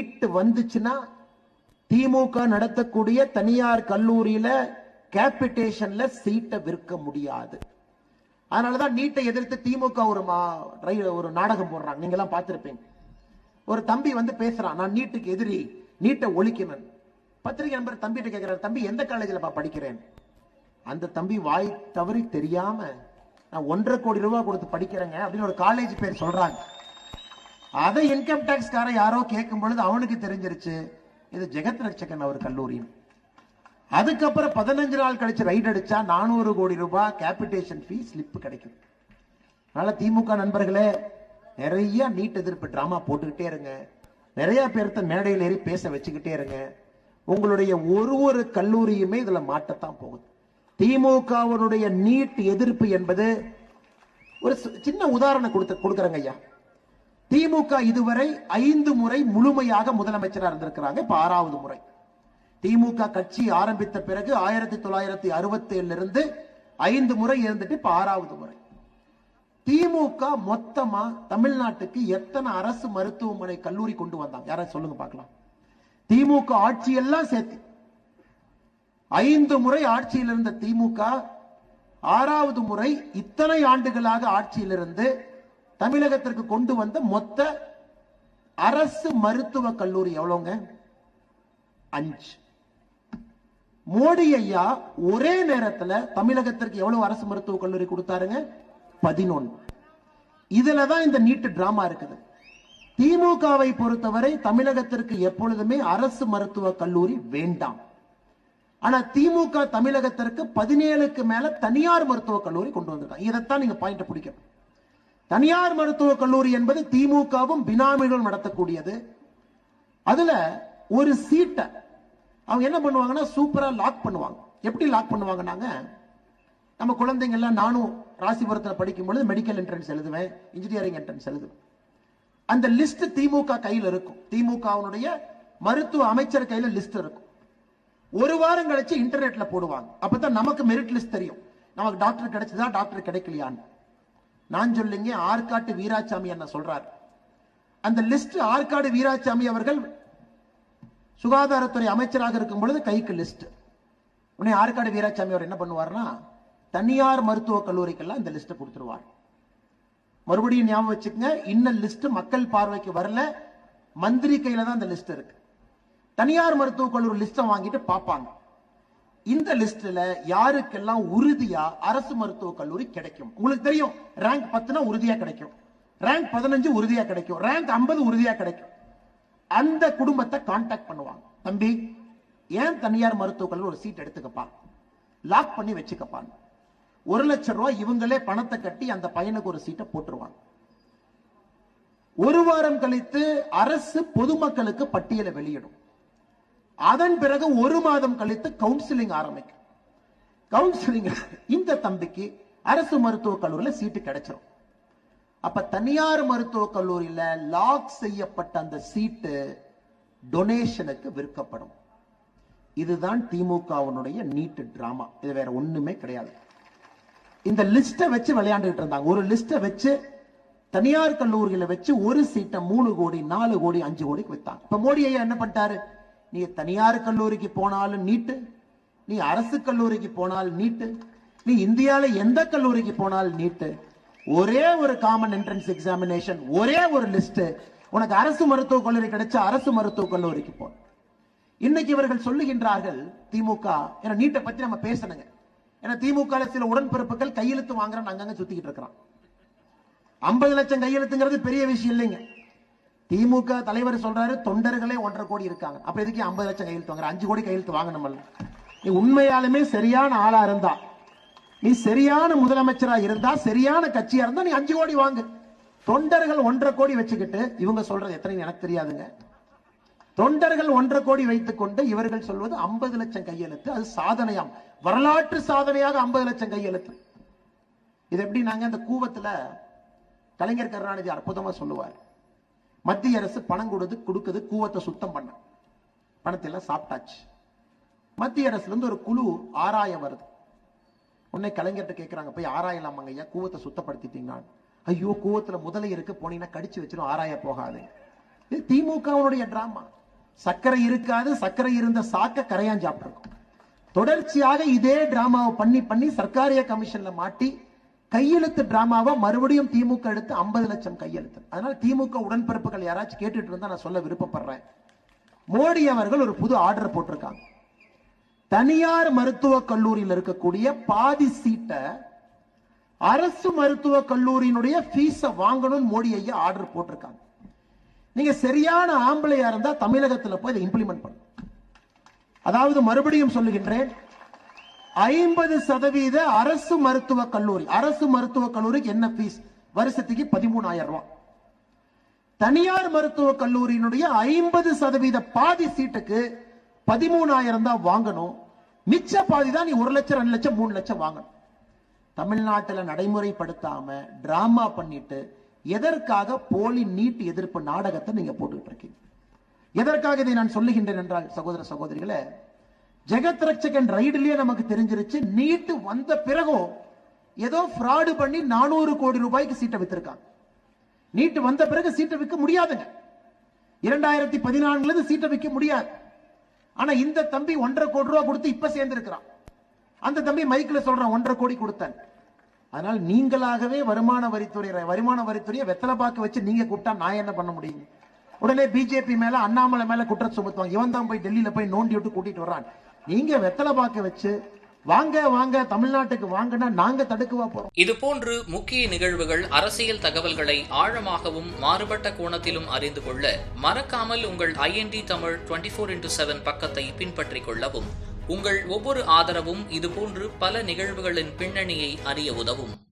சீட்டு வந்துச்சுன்னா திமுக நடத்தக்கூடிய தனியார் கல்லூரியில கேபிட்டேஷன்ல சீட்டை விற்க முடியாது. அதனாலதான் நீட்டை எதிர்த்து திமுக ஒரு மா- ஒரு நாடகம் போடுறாங்க. நீங்க எல்லாம் பார்த்திருப்பீங்க. ஒரு தம்பி வந்து பேசுறான் நான் நீட்டுக்கு எதிரி நீட்டை ஒழிக்கணும். பத்திரிகை நண்பர் தம்பிகிட்ட கேட்கிறார் தம்பி எந்த காலேஜில் படிக்கிறேன்? அந்த தம்பி வாய் தவறி தெரியாம நான் ஒன்றரை கோடி ரூபாய் கொடுத்து படிக்கிறேங்க அப்படின்னு ஒரு காலேஜ் பேர் சொல்றாங்க. அதை இன்கம் டேக்ஸ்காரன் கார யாரோ கேட்கும் பொழுது அவனுக்கு தெரிஞ்சிருச்சு இது ஜெகத் ரட்சகன் அவர் கல்லூரின்னு. அதுக்கப்புறம் பதினஞ்சு நாள் கழிச்சு ரைட் அடிச்சா நானூறு கோடி ரூபாய் கேபிட்டேஷன் ஃபீ ஸ்லிப் கிடைக்கும். அதனால திமுக நண்பர்களே நிறைய நீட் எதிர்ப்பு டிராமா போட்டுக்கிட்டே இருங்க. நிறைய பேர்த்த மேடையில் ஏறி பேச வச்சுக்கிட்டே இருங்க. உங்களுடைய ஒரு ஒரு கல்லூரியுமே இதுல மாட்டத்தான் போகுது. திமுகவனுடைய நீட் எதிர்ப்பு என்பது ஒரு சின்ன உதாரணம் கொடுத்து கொடுக்குறேங்க ஐயா. திமுக இதுவரை ஐந்து முறை முழுமையாக முதலமைச்சராக இருந்திருக்கிறாங்க. இப்ப ஆறாவது முறை. திமுக கட்சி ஆரம்பித்த பிறகு ஆயிரத்தி தொள்ளாயிரத்தி அறுபத்தி ஏழுல இருந்து ஐந்து முறை இருந்துட்டு இப்ப ஆறாவது முறை. திமுக மொத்தமா தமிழ்நாட்டுக்கு எத்தனை அரசு மருத்துவமனை கல்லூரி கொண்டு வந்தாங்க? யாராவது சொல்லுங்க பார்க்கலாம். திமுக ஆட்சி எல்லாம் சேர்த்து. ஐந்து முறை ஆட்சியில் இருந்த திமுக ஆறாவது முறை இத்தனை ஆண்டுகளாக ஆட்சியில் இருந்து தமிழகத்திற்கு கொண்டு வந்த மொத்த அரசு மருத்துவ கல்லூரி எவ்வளவுங்க அஞ்சு. மோடி ஐயா ஒரே நேரத்துல தமிழகத்திற்கு எவ்வளவு அரசு மருத்துவக் கல்லூரி கொடுத்தாருங்க? பதினொன்னு. இதுலதான் இந்த நீட்டு டிராமா இருக்குது. திமுகவை பொறுத்தவரை தமிழகத்திற்கு எப்பொழுதுமே அரசு மருத்துவக் கல்லூரி வேண்டாம். ஆனா திமுக தமிழகத்திற்கு பதினேழுக்கு மேல தனியார் மருத்துவக் கல்லூரி கொண்டு வந்திருக்காங்க. இதைத்தான் நீங்க பாயிண்ட் பிடிக்கணும். தனியார் மருத்துவக் கல்லூரி என்பது திமுகவும் பினாமிகளும் நடத்தக்கூடியது. அதுல ஒரு சீட்டை அவங்க என்ன பண்ணுவாங்கன்னா சூப்பரா லாக் பண்ணுவாங்க. எப்படி லாக் பண்ணுவாங்கன்னாங்க? நம்ம குழந்தைங்க எல்லாம் நானும் ராசிபுரத்தில் படிக்கும் பொழுது மெடிக்கல் என்ட்ரன்ஸ் எழுதுவேன் இன்ஜினியரிங் என்ட்ரன்ஸ் எழுதுவேன். அந்த லிஸ்ட் திமுக கையில் இருக்கும். திமுகவுடைய மருத்துவ அமைச்சர் கையில் லிஸ்ட் இருக்கும். ஒரு வாரம் கழிச்சு இன்டர்நெட்ல போடுவாங்க. அப்பதான் நமக்கு மெரிட் லிஸ்ட் தெரியும். நமக்கு டாக்டர் கிடைச்சதா டாக்டர் கிடைக்கலையான்னு. நான் சொல்லுங்க ஆற்காட்டு வீராசாமி என்ன சொல்றார்? அந்த லிஸ்ட் ஆற்காடு வீராசாமி அவர்கள் சுகாதாரத்துறை அமைச்சராக இருக்கும் பொழுது கைக்கு லிஸ்ட் உடனே ஆற்காடு வீராசாமி அவர் என்ன பண்ணுவார்னா தனியார் மருத்துவக் கல்லூரிக்கெல்லாம் இந்த லிஸ்ட் கொடுத்துருவார். மறுபடியும் ஞாபகம் வச்சுக்கங்க இன்ன லிஸ்ட் மக்கள் பார்வைக்கு வரல மந்திரி கையில தான் அந்த லிஸ்ட் இருக்கு. தனியார் மருத்துவக் கல்லூரி லிஸ்ட்டை வாங்கிட்டு பார்ப்பாங்க. இந்த லிஸ்ட்ல யாருக்கெல்லாம் உறுதியா அரசு மருத்துவக் கல்லூரி கிடைக்கும்? உங்களுக்கு தெரியும் ரேங்க் பத்துனா உறுதியா கிடைக்கும். ரேங்க் பதினஞ்சு உறுதியா கிடைக்கும். ரேங்க் ஐம்பது உறுதியா கிடைக்கும். அந்த குடும்பத்தை கான்டாக்ட் பண்ணுவாங்க. தம்பி ஏன் தனியார் மருத்துவக் கல்லூரி ஒரு சீட் எடுத்துக்கப்பா? லாக் பண்ணி வச்சுக்கப்பான்னு ஒரு லட்சம் ரூபாய் இவங்களே பணத்தை கட்டி அந்த பையனுக்கு ஒரு சீட்டை போட்டுருவாங்க. ஒரு வாரம் கழித்து அரசு பொதுமக்களுக்கு பட்டியலை வெளியிடும். அதன் பிறகு ஒரு மாதம் கழித்து கவுன்சிலிங் ஆரம்பிக்கும். கவுன்சிலிங் இந்த தம்பிக்கு அரசு மருத்துவக் கல்லூரியில் சீட்டு கிடைச்சிரும். அப்ப தனியார் மருத்துவக் கல்லூரியில லாக் செய்யப்பட்ட அந்த சீட்டு டொனேஷனுக்கு விற்கப்படும். இதுதான் திமுகவினுடைய நீட்டு டிராமா இது வேற ஒண்ணுமே கிடையாது. இந்த லிஸ்ட்டை வச்சு விளையாண்டுகிட்டு இருந்தாங்க. ஒரு லிஸ்ட்டை வச்சு தனியார் கல்லூரியில வச்சு ஒரு சீட்டை மூணு கோடி நாலு கோடி அஞ்சு கோடிக்கு வித்தாங்க. இப்ப மோடி ஐயா என்ன பண்ணிட்டாரு? நீ தனியார் கல்லூரிக்கு போனாலும் நீட்டு. நீ அரசு கல்லூரிக்கு போனால் நீட்டு. நீ இந்தியால எந்த கல்லூரிக்கு போனாலும் நீட்டு. ஒரே ஒரு காமன் என்ட்ரன்ஸ் எக்ஸாமினேஷன் ஒரே ஒரு லிஸ்ட் உனக்கு அரசு மருத்துவக் கல்லூரி கிடைச்ச அரசு மருத்துவக் கல்லூரிக்கு போ. இன்னைக்கு இவர்கள் சொல்லுகின்றார்கள் திமுக ஏன்னா நீட்டை பத்தி நம்ம பேசணுங்க. ஏன்னா திமுக சில உடன்பிறப்புகள் கையெழுத்து வாங்குறான்னு அங்கங்க சுத்திக்கிட்டு இருக்கிறான். ஐம்பது லட்சம் கையெழுத்துங்கிறது பெரிய விஷயம் இல்லைங்க. திமுக தலைவர் சொல்றாரு தொண்டர்களே ஒன்றரை கோடி இருக்காங்க. அப்ப எதுக்கு ஐம்பது லட்சம் கையெழுத்து வாங்குற? அஞ்சு கோடி கையெழுத்து வாங்கணும்ல நீ உண்மையாலுமே சரியான ஆளா இருந்தா நீ சரியான முதலமைச்சரா இருந்தா சரியான கட்சியா இருந்தா நீ அஞ்சு கோடி வாங்கு. தொண்டர்கள் ஒன்றரை கோடி வச்சுக்கிட்டு இவங்க சொல்றது எத்தனை எனக்கு தெரியாதுங்க. தொண்டர்கள் ஒன்றரை கோடி வைத்துக் கொண்டு இவர்கள் சொல்வது ஐம்பது லட்சம் கையெழுத்து. அது சாதனையாம். வரலாற்று சாதனையாக ஐம்பது லட்சம் கையெழுத்து. இது எப்படி நாங்க அந்த கூவத்துல கலைஞர் கருணாநிதி அற்புதமா சொல்லுவார்? மத்திய அரசு பணம் கொடுத்து கொடுக்குது கூவத்தை சுத்தம் பண்ண. பணத்தை எல்லாம் சாப்பிட்டாச்சு. மத்திய அரசுல இருந்து ஒரு குழு ஆராய வருது. உன்னை கலைஞர்கிட்ட கேட்கிறாங்க போய் ஆராயலாமாங்க ஐயா? கூவத்தை சுத்தப்படுத்திட்டீங்கன்னா ஐயோ கூவத்துல முதலை இருக்கு போனீங்கன்னா கடிச்சு வச்சிடும் ஆராய போகாது. இது திமுகவுடைய டிராமா சர்க்கரை இருக்காது சர்க்கரை இருந்த சாக்க கரையான் சாப்பிட்டிருக்கும். தொடர்ச்சியாக இதே டிராமாவை பண்ணி பண்ணி சர்க்காரிய கமிஷன்ல மாட்டி கையெழுத்து டிராமாவை மறுபடியும் திமுக எடுத்து 50 லட்சம் கையெழுத்து. அதனால திமுக உடன்பிறப்புகள் யாராச்சும் கேட்டுட்டு இருந்தா நான் சொல்ல விருப்பப்படுறேன். மோடி அவர்கள் ஒரு புது ஆர்டர் போட்டிருக்காங்க. தனியார் மருத்துவக் கல்லூரியில் இருக்கக்கூடிய பாதி சீட்டை அரசு மருத்துவக் கல்லூரியினுடைய ஃபீஸை வாங்கணும்னு மோடி ஐயா ஆர்டர் போட்டிருக்காங்க. நீங்க சரியான ஆம்பளையா இருந்தா தமிழகத்தில் போய் இதை இம்ப்ளிமெண்ட் பண்ணும் அதாவது மறுபடியும் சொல்லுகின்றேன் ஐம்பது சதவீத அரசு மருத்துவக் கல்லூரி அரசு மருத்துவக் கல்லூரிக்கு என்ன பீஸ் வருஷத்துக்கு பதிமூணாயிரம் ரூபாய். தனியார் மருத்துவக் கல்லூரியினுடைய ஐம்பது சதவீத பாதி சீட்டுக்கு பதிமூணாயிரம் தான் வாங்கணும். மிச்ச பாதி தான் நீ ஒரு லட்சம் ரெண்டு லட்சம் மூணு லட்சம் வாங்கணும். தமிழ்நாட்டுல நடைமுறைப்படுத்தாம டிராமா பண்ணிட்டு எதற்காக போலி நீட் எதிர்ப்பு நாடகத்தை நீங்க போட்டுக்கிட்டு இருக்கீங்க? எதற்காக இதை நான் சொல்லுகின்றேன் என்றால் சகோதர சகோதரிகளை ஜெகத் ரட்சகன் ரைடுலயே நமக்கு தெரிஞ்சிருச்சு நீட்டு வந்த பிறகும் ஏதோ ஃப்ராடு பண்ணி நானூறு கோடி ரூபாய்க்கு சீட்டை வித்திருக்காங்க. நீட்டு வந்த பிறகு சீட்டை விற்க முடியாதுங்க. இரண்டாயிரத்தி பதினான்குல இருந்து சீட்டை விற்க முடியாது. ஆனா இந்த தம்பி ஒன்றரை கோடி ரூபாய் கொடுத்து இப்ப சேர்ந்திருக்கிறான். அந்த தம்பி மைக்ல சொல்றான் ஒன்றரை கோடி கொடுத்தேன். அதனால் நீங்களாகவே வருமான வரித்துறை வருமான வரித்துறையை வெத்தலை பாக்கு வச்சு நீங்க கூப்பிட்டா நான் என்ன பண்ண முடியும்? உடனே பிஜேபி மேல அண்ணாமலை மேல குற்றம் சுமத்துவாங்க. இவன் தான் போய் டெல்லியில போய் நோண்டி விட்டு கூட்டிட்டு வர்றான். நீங்க வெத்தலை பாக்க வச்சு வாங்க வாங்க தமிழ்நாட்டுக்கு வாங்கினா நாங்க தடுக்கவா போறோம். இதுபோன்று முக்கிய நிகழ்வுகள் அரசியல் தகவல்களை ஆழமாகவும் மாறுபட்ட கோணத்திலும் அறிந்து கொள்ள மறக்காமல் உங்கள் IND Tamil twenty four into seven பக்கத்தை பின்பற்றிக் கொள்ளவும் உங்கள் ஒவ்வொரு ஆதரவும் இதுபோன்று பல நிகழ்வுகளின் பின்னணியை அறிய உதவும்.